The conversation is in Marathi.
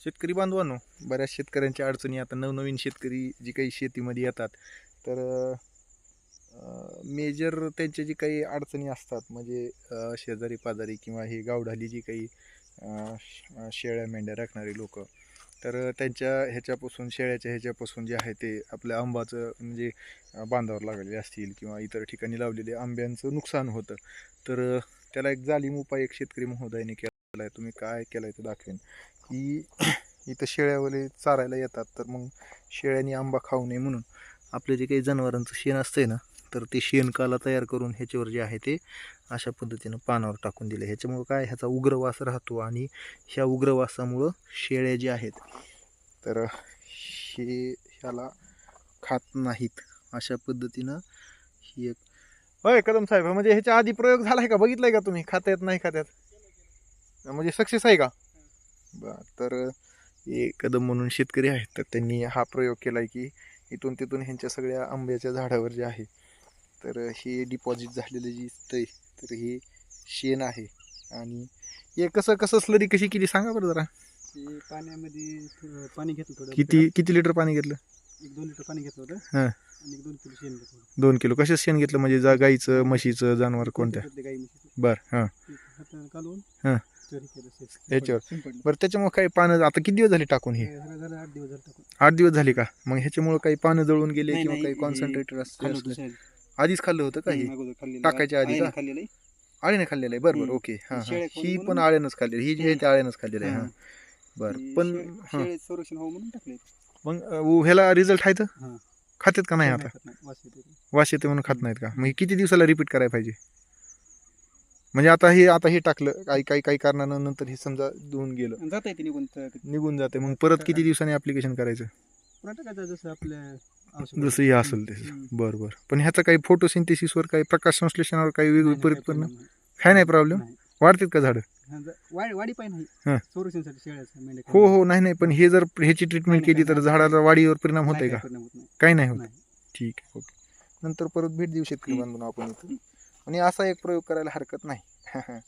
शेतकरी बांधवांनो बऱ्याच शेतकऱ्यांच्या अडचणी आता नवनवीन शेतकरी जी काही शेतीमध्ये येतात तर मेजर त्यांच्या जी काही अडचणी असतात म्हणजे शेजारी पाजारी किंवा हे गावढाली जी काही शेळ्या मेंढ्या राखणारी लोक तर त्यांच्या ह्याच्यापासून शेळ्याच्या ह्याच्यापासून जे आहे ते आपल्या आंबाचं म्हणजे बांधावर लागलेले असतील किंवा इतर ठिकाणी लावलेले आंब्यांचं नुकसान होतं तर त्याला एक जालीम उपाय एक शेतकरी महोदयाने केला आहे तुम्ही काय केलं आहे ते दाखवेन. की इथं शेळ्यावाले चारायला येतात तर मग शेळ्यांनी आंबा खाऊ नये म्हणून. आपले जे काही जनावरांचं शेण असतंय ना तर ते शेणकाला तयार करून ह्याच्यावर जे आहे ते अशा पद्धतीनं पानावर टाकून दिले ह्याच्यामुळं काय? ह्याचा उग्रवास राहतो आणि ह्या उग्रवासामुळं शेळ्या जे आहेत तर हे ह्याला खात नाहीत. अशा पद्धतीनं ही एक होय कदम साहेब म्हणजे ह्याच्या आधी प्रयोग झालाय का? बघितलाय का तुम्ही? खाता येत नाही खात्यात म्हणजे सक्सेस आहे का? बर तर हे कदम म्हणून शेतकरी आहेत तर त्यांनी हा प्रयोग केलाय की इथून तिथून ह्यांच्या सगळ्या आंब्याच्या झाडावर जे आहे तर हे डिपॉझिट झालेलं जे दिसतंय तर हे शेण आहे. आणि हे कसं कसं स्लरी कशी केली सांगा बरं जरा. पाण्यामध्ये पाणी घेतलं किती किती लिटर पाणी घेतलं? एक दोन लिटर पाणी घेतलं होतं. हां. दोन किलो कशाचं शेण घेतलं? म्हणजे जा गाईचं म्हशीचं जनावर कोणत्या. बरं हां. हां. याच्यावर. बरं त्याच्यामुळे काही पानं आता किती दिवस झाले टाकून हे? आठ दिवस झाले का? मग ह्याच्यामुळे काही पानं जळून गेले किंवा काही कॉन्सन्ट्रेटेड खाल्लं असले. आधीच खाल्लं होतं का हे? हं, अगोदर खाल्लेलं. टाकायच्या आधी का? खाल्लेलं आहे. आळीने खाल्लेलं आहे. बरं बरं हम्म. ओके. हां हां. पण आळ्यानंच खाल्लेली. ही जी आहे आळ्यानंच खाल्लेली आहे. हं. बरं पण संरक्षण व्हावं म्हणून टाकले मग ह्याला रिझल्ट आहे तर? खात्यात का नाही आता? वास येतो म्हणून खात नाहीत का? मग हे किती दिवसाला रिपीट करायला पाहिजे? म्हणजे आता हे आता हे टाकलं काही काही काही कारणानं नंतर हे समजा धुवून गेलं. आणि जाता येते निघून तर निघून जाते. मग परत किती दिवसांनी ऍप्लिकेशन करायचं? पुन्हा टाकायचं जसं आपल्या आवश्यक जसं हे असेल ते. हं. बरं बरं. पण ह्याचं काही फोटोसिंथेसिसवर काही प्रकाश संश्लेषणावर काही वेगळी नाही, नाही, परत काही परिणाम काय नाही प्रॉब्लेम नाही. वाढतात का झाडं? हां, ज- वाढ वाढी पाहिजे हां. नाही संरक्षणासाठी शेळ्याचं मेंढ्या हो हो. नाही नाही. पण हे जर ह्याची ट्रीटमेंट केली तर झाडाला वाढीवर परिणाम होतोय काही का? होत नाही. काही नाही होत नाही. ठीक आहे ओके नंतर परत भेट देऊ शेतकरी. बांधून आपण इथं आणि असा एक प्रयोग करायला हरकत नाही